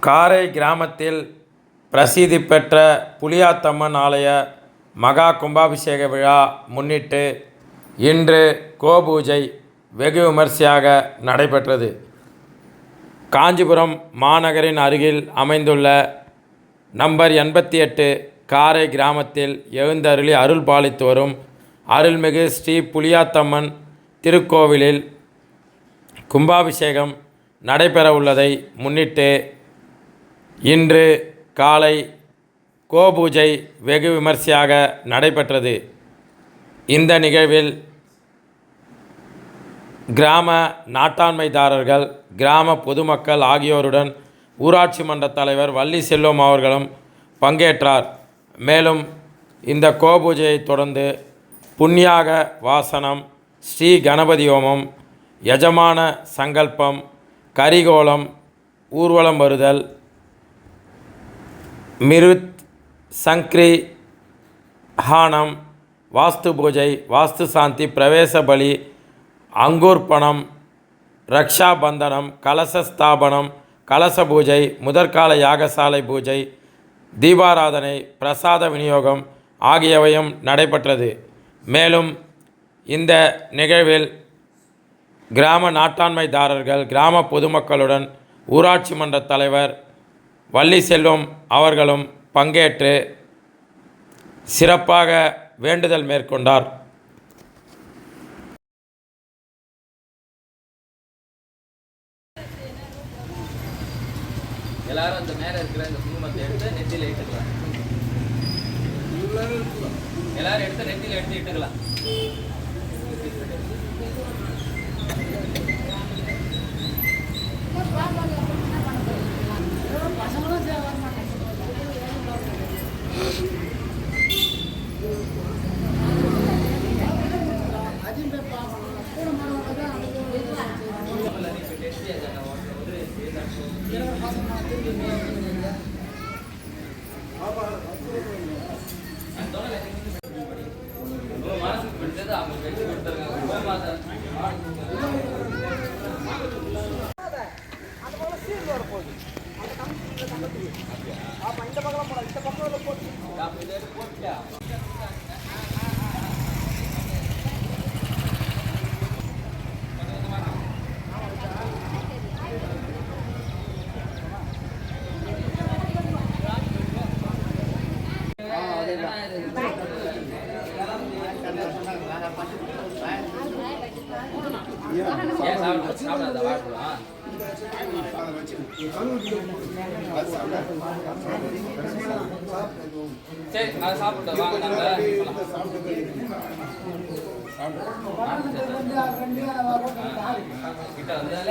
காரை கிராமத்தில் பிரசித்தி பெற்ற புலியாத்தம்மன் ஆலய மகா கும்பாபிஷேக விழா முன்னிட்டு இன்று கோபூஜை வெகு விமர்சையாக நடைபெற்றது. காஞ்சிபுரம் மாநகரின் அருகில் அமைந்துள்ள நம்பர் எண்பத்தி எட்டு காரை கிராமத்தில் எழுந்தருளி அருள் பாலித்து வரும் அருள்மிகு ஸ்ரீ புலியாத்தம்மன் திருக்கோவிலில் கும்பாபிஷேகம் நடைபெற உள்ளதை முன்னிட்டு இன்று காலை கோபூஜை வெகு விமர்சையாக நடைபெற்றது. இந்த நிகழ்வில் கிராம நாட்டாண்மைதாரர்கள் கிராம பொதுமக்கள் ஆகியோருடன் ஊராட்சி மன்ற தலைவர் வள்ளி செல்வம் அவர்களும் பங்கேற்றார். மேலும் இந்த கோபூஜையை தொடர்ந்து புண்ணியாக வாசனம் ஸ்ரீ கணபதி ஹோமம் யஜமான சங்கல்பம் கரிகோலம் ஊர்வலம் வருதல் மிருத் சங்க்ரி ஹானம் வாஸ்து பூஜை வாஸ்து சாந்தி பிரவேச பலி அங்கூர்ப்பணம் ரக்ஷாபந்தனம் கலசஸ்தாபனம் கலச ஸ்தாபனம் கலச பூஜை முதற்கால யாகசாலை பூஜை தீபாராதனை பிரசாத விநியோகம் ஆகியவையும் நடைபெற்றது. மேலும் இந்த நிகழ்வில் கிராம நாட்டாண்மைதாரர்கள் கிராம பொதுமக்களுடன் ஊராட்சி மன்ற தலைவர் வள்ளி செல்வம் அவர்களும் பங்கேற்று சிறப்பாக வேண்டுதல் மேற்கொண்டார். எல்லாரும் அந்த மேல இருக்கிற இந்த குங்குமத்தை எடுத்து நெத்தியில இட்டுக்கலாம் எல்லாரும் எடுத்து நெத்தியில எடுத்து இட்டுக்கலாம். பிடிச்சது அவங்க வச்சு கொடுத்துருங்க உங்க மாதம் ஏன் சரி அதை சாப்பிட்டு வாங்க கிட்ட வந்தால